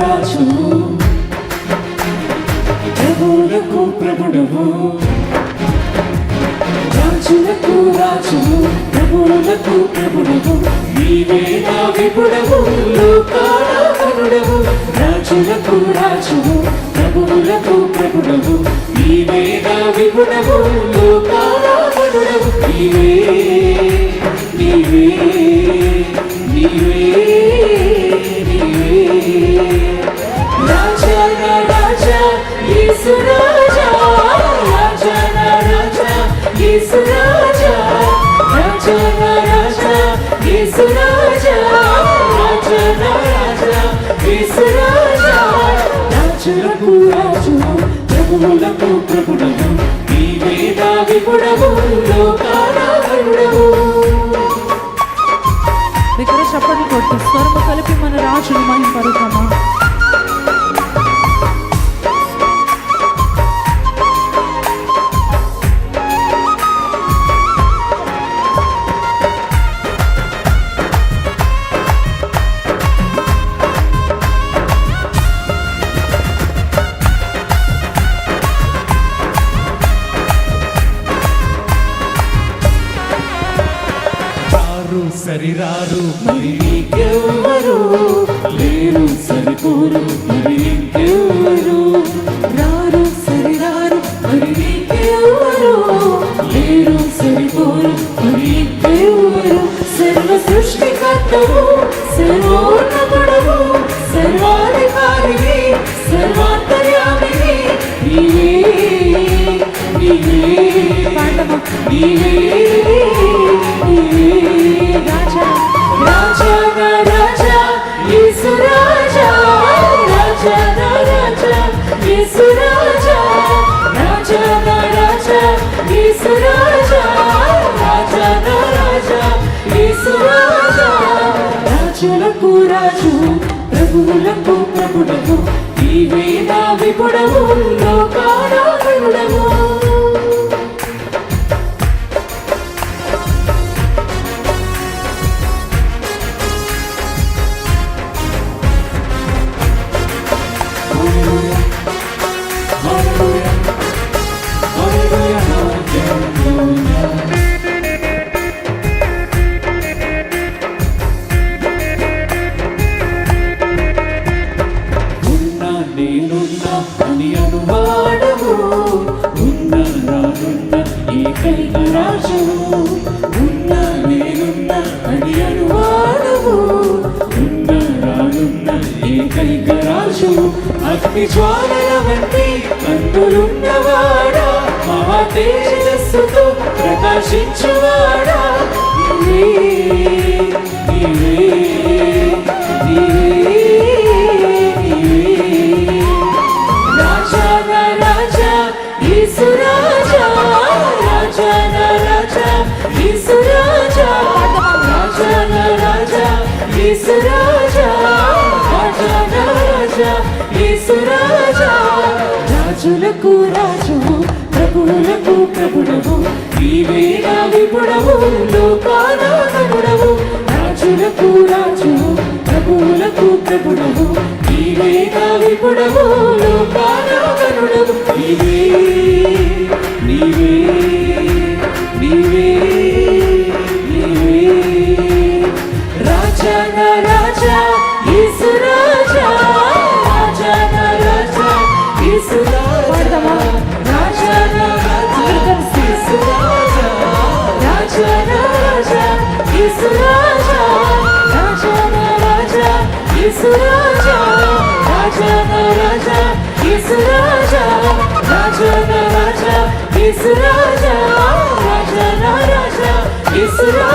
రాజు. ప్రభువులకు ప్రభుడవు. రాజులకు రాజు ప్రభువులకు ప్రభుడవు. నీవే నా విపుడవు లోకాల దగ్గర చప్పట్లు కొట్టి స్వరము కలిపి మన రాజుని మహింపరుతామా? సరిరారు మరి నీకెవ్వరు లేరు సరిపోరు మరి ఇంకెవ్వరు రారు సరిరారు మరి నీకెవ్వరు లేరు సరిపోరు మరి ఇంకెవ్వరు సర్వ సృష్టికర్తవు సర్వోన్నతుడవు సర్వాధికారివి సర్వాంతర్యామివి. నీవే నీవే నీవే నీవే రాజులకు రాజు ప్రభువులకు ప్రభుడము నీవే నా విపుడము లోకానా విపుడము నేనున్నా అని అనువాడవు ఉన్నా రానున్న ఏకైక రాజు ఉన్నా నేనున్నా రానున్న ఏకైక అగ్ని జ్వాలల వంటి కందులున్నవాడా మహా తేజస్సుతో ప్రకాశించువాడా నీవే నీవే యేసు రాజా రాజులకు రాజు ప్రభువులకు ప్రభుడవు నీవే నా విపుడవు లోకానాథనుడవు రాజులకు రాజు ప్రభువులకు ప్రభుడవు పాడదామా Isuraja, Isuraja, Raja, Raja, Isuraja.